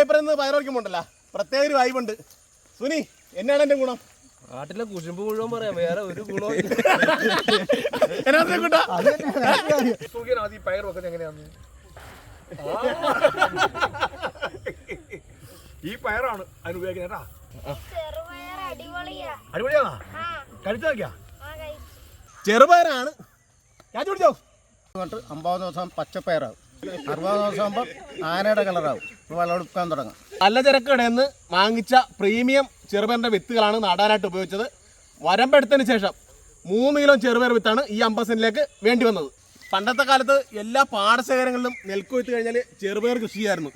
വൈപ്പറന്ന് പയറോടിക്കുമ്പോണ്ടല്ലോ പ്രത്യേക ഒരു വൈബുണ്ട് സുനി എന്നാണ് എന്റെ ഗുണം? നാട്ടിലെ കുശുമ്പ് മുഴുവൻ പറയാം. വേറെ ഒരു ഗുണവും എന്നാ പയർ വെക്കുന്നത് എങ്ങനെയാന്ന്? ഈ പയറാണ് അതിന് ഉപയോഗിക്കുന്നത് കേട്ടാ. അടിപൊളിയാ. അടിപൊളിയാണോ? കഴിച്ചു നോക്കിയാ? ആ കഴിച്ചു. ചെറുപയറാണ്. ഞാൻ ചോദിച്ചോ? അമ്പത് ദിവസം പച്ചപ്പയറാവും അറുപത് ദിവസം ആകുമ്പോൾ ആനയുടെ കളറാവും വിളവെടുക്കാൻ തുടങ്ങും. നല്ല ചരക്കടയിൽ നിന്ന് വാങ്ങിച്ച പ്രീമിയം ചെറുപയറിന്റെ വിത്തുകളാണ് നടാനായിട്ട് ഉപയോഗിച്ചത്. വരമ്പെടുത്തതിന് ശേഷം മൂന്ന് കിലോ ചെറുപയർ വിത്താണ് ഈ അമ്പത് വേണ്ടി വന്നത്. പണ്ടത്തെ കാലത്ത് എല്ലാ പാടശേഖരങ്ങളിലും നെൽക്കൊയ്ത്ത് കഴിഞ്ഞാൽ ചെറുപയർ കൃഷി ചെയ്യായിരുന്നു.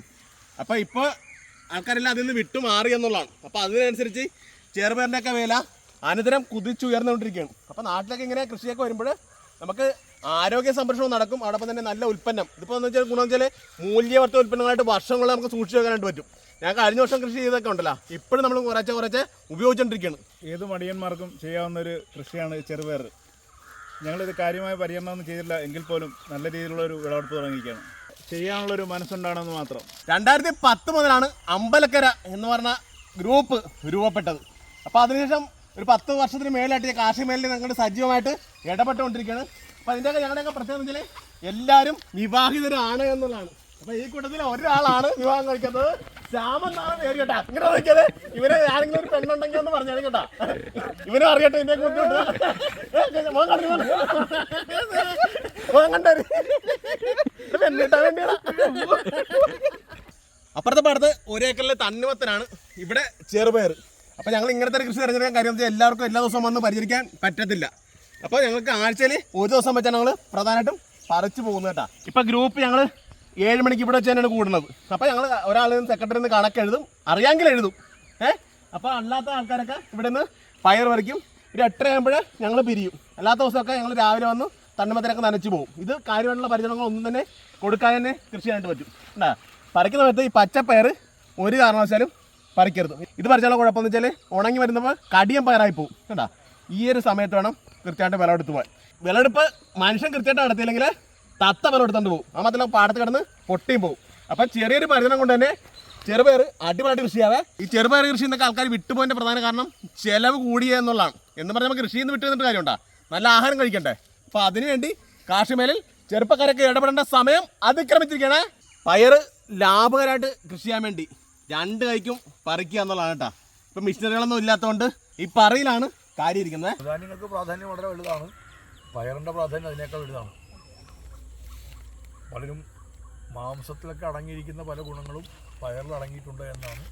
അപ്പോൾ ഇപ്പോൾ ആൾക്കാരെല്ലാം അതിൽ നിന്ന് വിട്ടു മാറി എന്നുള്ളതാണ്. അപ്പോൾ അതിനനുസരിച്ച് ചെറുപയറിന്റെയൊക്കെ വില അനന്തരം കുതിച്ചുയർന്നുകൊണ്ടിരിക്കുകയാണ്. അപ്പോൾ നാട്ടിലൊക്കെ ഇങ്ങനെ കൃഷിയൊക്കെ വരുമ്പോൾ നമുക്ക് ആരോഗ്യ സംരക്ഷണം നടക്കും. അതോടൊപ്പം തന്നെ നല്ല ഉൽപ്പന്നം. ഇതിപ്പോൾ എന്ന് വെച്ചാൽ ഗുണം വെച്ചാൽ മൂല്യവർത്ത ഉൽപ്പന്നങ്ങളായിട്ട് വർഷങ്ങൾ നമുക്ക് സൂക്ഷിച്ചു വെക്കാനായിട്ട് പറ്റും. ഞാൻ കഴിഞ്ഞ വർഷം കൃഷി ചെയ്തൊക്കെ ഉണ്ടല്ലോ. ഇപ്പോഴും നമ്മൾ കുറച്ച് കുറച്ച് ഉപയോഗിച്ചുകൊണ്ടിരിക്കുകയാണ് ഏത് മടിയന്മാർക്കും ചെയ്യാവുന്ന ഒരു കൃഷിയാണ് ചെറുപയർ ഞങ്ങളിത് കാര്യമായ പരിചരണമൊന്നും ചെയ്തില്ല എങ്കിൽ പോലും നല്ല രീതിയിലുള്ള ഒരു വിളവെടുപ്പ് തുടങ്ങിയിരിക്കുകയാണ്. ചെയ്യാനുള്ളൊരു മനസ്സുണ്ടാണെന്ന് മാത്രം. രണ്ടായിരത്തി പത്ത് മുതലാണ് അമ്പലക്കര എന്ന് പറഞ്ഞ ഗ്രൂപ്പ് രൂപപ്പെട്ടത്. അപ്പോൾ അതിനുശേഷം ഒരു പത്ത് വർഷത്തിന് മേലായിട്ട് കാർഷിക മേഖലയിൽ ഞങ്ങൾ സജീവമായിട്ട് ഇടപെട്ടുകൊണ്ടിരിക്കുകയാണ്. അപ്പം അതിന്റെയൊക്കെ ഞങ്ങളുടെയൊക്കെ പ്രത്യേകത വെച്ചാൽ എല്ലാവരും വിവാഹിതരാണ് എന്നുള്ളതാണ്. അപ്പം ഈ കൂട്ടത്തിൽ ഒരാളാണ് വിവാഹം കഴിക്കുന്നത്. ശ്യാമെന്നാണ് പേര് കേട്ടാ. ഇങ്ങനെ നോക്കിയത് ഇവരെ ആരെങ്കിലും ഒരു പെണ്ണുണ്ടെങ്കിൽ ഒന്ന് പറഞ്ഞാൽ കേട്ടാ. ഇവനും അറിയട്ടെ ഇതിനെ കുറിച്ച് മോൻ മോൻ അപ്പുറത്തെ പാടത്ത് ഒരേക്കറിലെ തന്നുവത്തനാണ്. ഇവിടെ ചെറുപയർ. അപ്പോൾ ഞങ്ങൾ ഇങ്ങനത്തെ ഒരു കൃഷി തിരഞ്ഞെടുക്കാൻ കാര്യം വെച്ചാൽ എല്ലാവർക്കും എല്ലാ ദിവസവും വന്ന് പരിചരിക്കാൻ പറ്റത്തില്ല. അപ്പോൾ ഞങ്ങൾക്ക് ആഴ്ചയിൽ ഒരു ദിവസം വെച്ചാൽ ഞങ്ങൾ പ്രധാനമായിട്ടും പറിച്ചു പോകുന്നത് കേട്ടോ. ഇപ്പോൾ ഗ്രൂപ്പ് ഞങ്ങൾ ഏഴ് മണിക്ക് ഇവിടെ വെച്ച് തന്നെയാണ് കൂടുന്നത്. അപ്പോൾ ഞങ്ങൾ ഒരാൾ സെക്രട്ടറി നിന്ന് കണക്ക് എഴുതും അറിയാമെങ്കിൽ എഴുതും. ഏഹ് അപ്പോൾ അല്ലാത്ത ആൾക്കാരൊക്കെ ഇവിടെ നിന്ന് പയർ വരയ്ക്കും ഒരു എട്ടര ഞങ്ങൾ പിരിയും. അല്ലാത്ത ദിവസമൊക്കെ ഞങ്ങൾ രാവിലെ വന്ന് തണ്ണിമത്തനൊക്കെ നനച്ചു പോകും. ഇത് കാര്യമായിട്ടുള്ള പരിചരണങ്ങളൊന്നും തന്നെ കൊടുക്കാൻ തന്നെ കൃഷി ചെയ്യാനായിട്ട് പറ്റും. എന്താ പറിക്കുന്ന സമയത്ത് ഈ പച്ചപ്പയർ ഒരു കാരണവശാലും പറിക്കരുത്. ഇത് പറിച്ചാലുള്ള കുഴപ്പമെന്ന് വെച്ചാൽ ഉണങ്ങി വരുന്നപ്പോൾ കടിയം പയറായി പോകും കേട്ടാ ഈ ഒരു സമയത്ത് വേണം കൃത്യമായിട്ട് വിളവെടുത്ത് പോകാൻ വിളവെടുപ്പ് മനുഷ്യൻ കൃത്യമായിട്ട് നടത്തിയില്ലെങ്കിൽ തത്ത വിളവെടുത്തോണ്ട് പോകും ആ മാത്രം പാടത്ത് കിടന്ന് പൊട്ടിയും പോകും അപ്പം ചെറിയൊരു പരിചരണം കൊണ്ട് തന്നെ ചെറുപയർ അടിപൊളിയായിട്ട് കൃഷിയാവേ. ഈ ചെറുപയർ കൃഷി എന്നൊക്കെ ആൾക്കാർ വിട്ടുപോയതിന്റെ പ്രധാന കാരണം ചിലവ് കൂടിയ എന്നുള്ളതാണ്. എന്ന് പറഞ്ഞാൽ നമുക്ക് കൃഷിയിൽ നിന്ന് വിട്ടു നിന്നിട്ട് നല്ല ആഹാരം കഴിക്കണ്ടേ? അപ്പോൾ അതിനുവേണ്ടി കാർഷിക മേലിൽ ചെറുപ്പക്കാരൊക്കെ ഇടപെടേണ്ട സമയം അതിക്രമിച്ചിരിക്കണേ പയർ ലാഭകരമായിട്ട് കൃഷി ചെയ്യാൻ വേണ്ടി. രണ്ട് കൈക്കും പറിക്കുക എന്നുള്ളതാണ് കേട്ടോ. ഇപ്പം മിഷനറികളൊന്നും ഇല്ലാത്തതുകൊണ്ട് ഈ പറയിലാണ് കാര്യം ഇരിക്കുന്നത്. ധാന്യങ്ങൾക്ക് പ്രാധാന്യം വളരെ വലുതാണ്. പയറിന്റെ പ്രാധാന്യം അതിനേക്കാൾ വലുതാണ്. പലരും മാംസത്തിലൊക്കെ അടങ്ങിയിരിക്കുന്ന പല ഗുണങ്ങളും പയറിൽ അടങ്ങിയിട്ടുണ്ട് എന്നാണ്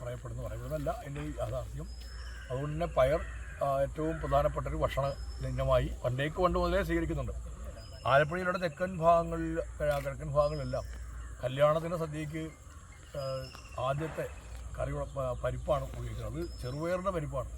പറയപ്പെടുന്നത്. പറയപ്പെടുന്നതല്ല എന്റെ ഈ യാഥാർത്ഥ്യം. അതുകൊണ്ട് തന്നെ പയർ ഏറ്റവും പ്രധാനപ്പെട്ട ഒരു ഭക്ഷണ ഇനമായി പണ്ടേക്ക് പണ്ട് മുതലേ സ്വീകരിക്കുന്നുണ്ട്. ആലപ്പുഴയിലുള്ള തെക്കൻ ഭാഗങ്ങളിൽ കിഴക്കൻ ഭാഗങ്ങളിലെല്ലാം കല്യാണത്തിന്റെ സദ്യക്ക് ആദ്യത്തെ കറി പരിപ്പാണ് ഉപയോഗിക്കുന്നത്. ചെറുപയറിന്റെ പരിപ്പാണ്.